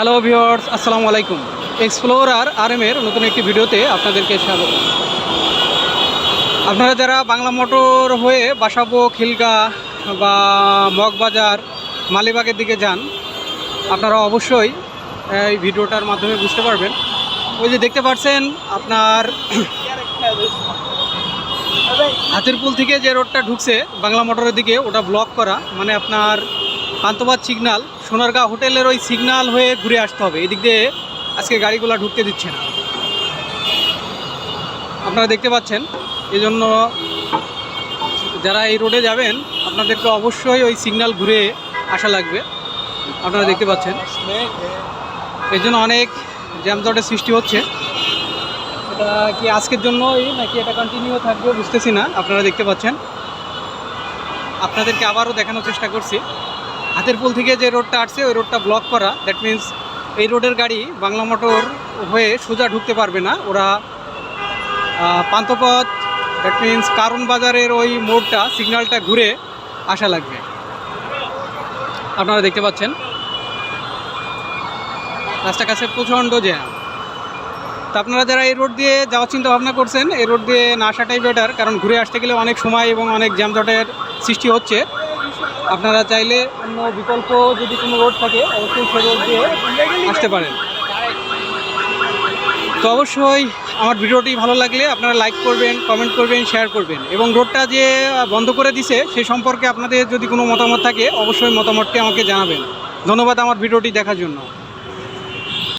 Hello viewers আসসালামু আলাইকুম। Explorer আর এর নতুন একটি ভিডিওতে আপনাদেরকে স্বাগত। আপনারা যারা বাংলা মোটর হয়ে বাসাবো, খিলগা বা মগবাজার, মালিবাগের দিকে যান, আপনারা অবশ্যই এই ভিডিওটার মাধ্যমে বুঝতে পারবেন। ওই যে দেখতে পাচ্ছেন আপনার হাতের পুল থেকে যে রোডটা ঢুকছে বাংলা মোটরের দিকে, ওটা ব্লক করা মানে আপনার পান্তবাদ সিগনাল। সোনারগাঁও হোটেলের ওই সিগনাল হয়ে ঘুরে আসতে হবে। এদিক দিয়ে আজকে গাড়িগুলো ঢুকতে দিচ্ছে না। আপনারা দেখতে পাচ্ছেন এই জন্য যারা এই রোডে যাবেন, আপনাদেরকে অবশ্যই ওই সিগনাল ঘুরে আসা লাগবে। আপনারা দেখতে পাচ্ছেন। এই জন্য অনেক জ্যামজটের সৃষ্টি হচ্ছে। এটা কি আজকের জন্যই নাকি এটা কন্টিনিউ থাকবে বুঝতেছি না। আপনারা দেখতে পাচ্ছেন। আপনাদেরকে আবারও দেখানোর চেষ্টা করছি। হাতের পুল থেকে যে রোডটা আসছে ওই রোডটা ব্লক করা। দ্যাট মিন্স এই রোডের গাড়ি বাংলা মোটর হয়ে সোজা ঢুকতে পারবে না। ওরা আহ, পান্থপথ দ্যাট মিন্স কারণ বাজারের ওই মোড়টা সিগন্যালটা ঘুরে আসা লাগবে। আপনারা দেখতে পাচ্ছেন। রাস্তার কাছে প্রচণ্ড জ্যাম। তা আপনারা যারা এই রোড দিয়ে যাওয়ার চিন্তা ভাবনা করছেন এই রোড দিয়ে না আসাটাই বেটার কারণ ঘুরে আসতে গেলে অনেক সময় এবং অনেক জ্যামজটের সৃষ্টি হচ্ছে। আপনারা চাইলে অন্য বিকল্প যদি কোনো রোড থাকে, অবশ্যই সে রোড দিয়ে আসতে পারেন। তো অবশ্যই আমার ভিডিওটি ভালো লাগলে আপনারা লাইক করবেন, কমেন্ট করবেন, শেয়ার করবেন। এবং রোডটা যে বন্ধ করে দিছে, সে সম্পর্কে আপনাদের যদি কোনো মতামত থাকে, অবশ্যই মতামতটি আমাকে জানাবেন। ধন্যবাদ আমার ভিডিওটি দেখার জন্য।